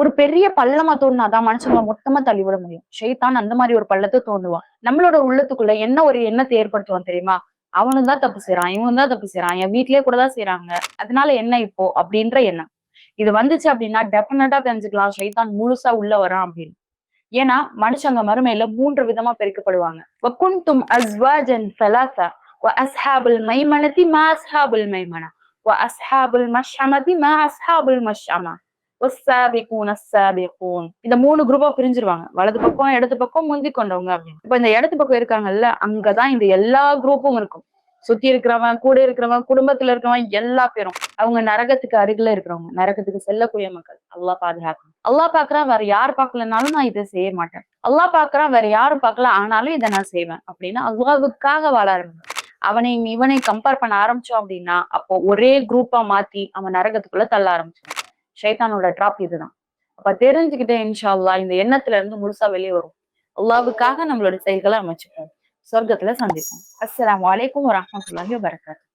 ஒரு பெரிய பள்ளமா தோணுனாதான் மனுஷங்க மொத்தமா தள்ளிவிட முடியும். ஷெய்தான் அந்த மாதிரி ஒரு பள்ளத்தை தோண்டுவான். நம்மளோட உள்ளத்துக்குள்ள என்ன ஒரு எண்ணத்தை ஏற்படுத்துவான் தெரியுமா? அவனும் தான் தப்பு செய்யறான் இவன் தான் தப்பு செய்யறான் என் வீட்லயே கூட தான் செய்யறாங்க அதனால என்ன இப்போ? அப்படின்ற எண்ணம். இது வந்துச்சு அப்படின்னா டெஃபினட்டா தெரிஞ்சுக்கலாம் ஷைதான் முழுசா உள்ள வரான் அப்படின்னு. ஏன்னா மனுஷங்க மறுமையில மூன்று விதமா பெருக்கப்படுவாங்க. வக்குந்தும் அஸ்வாஜன் ஃபலாசா அஸ்ஹாபுல் மைமனதி மா அஸ்ஹாபுல் மைமனா வ அஸ்ஹாபுல் மஷமதி மா அஸ்ஹாபுல் மஷமா ஒஸ்ஸாபிகூன் அஸ்ஸாபிகூன் இந்த மூணு குரூப்பா பிரிஞ்சிருவாங்க. வலது பக்கம் இடது பக்கம் முந்தி கொண்டவங்க அப்படின்னு. இப்ப இந்த இடது பக்கம் இருக்காங்கல்ல அங்கதான் இந்த எல்லா குரூப்பும் இருக்கும். சுத்தி இருக்கிறவன் கூட இருக்கிறவன் குடும்பத்துல இருக்கிறவன் எல்லா பேரும். அவங்க நரகத்துக்கு அருகில இருக்கிறவங்க. நரகத்துக்கு செல்லக்கூடிய மக்கள். அல்லா பாதுகாக்கணும். அல்லா பாக்குறான் வேற யார் பாக்கலனாலும் நான் இதை செய்ய மாட்டேன். அல்லா பாக்குறான் வேற யாரும் பாக்கல ஆனாலும் இதை நான் செய்வேன் அப்படின்னு அல்லாவுக்காக வாழ ஆரம்பிப்பேன் அவனை இவனை கம்பேர் பண்ண ஆரம்பிச்சோம் அப்படின்னா அப்போ ஒரே குரூப்பா மாத்தி அவன் நரகத்துக்குள்ள தள்ள ஆரம்பிச்சான் ஷைத்தானோட ட்ராப் இதுதான். அப்ப தெரிஞ்சுக்கிட்டே இன்ஷா அல்லாஹ் இந்த எண்ணத்துல இருந்து முழுசா வெளியே வரும். அல்லாவுக்காக நம்மளோட செயல்களை அமைச்சுக்கோம் சொர்க்கத்துல சந்திப்போம். அஸ்லாம் வலைக்கும் வரஹ்மத்துல்லாஹி வபரகாத்துஹு.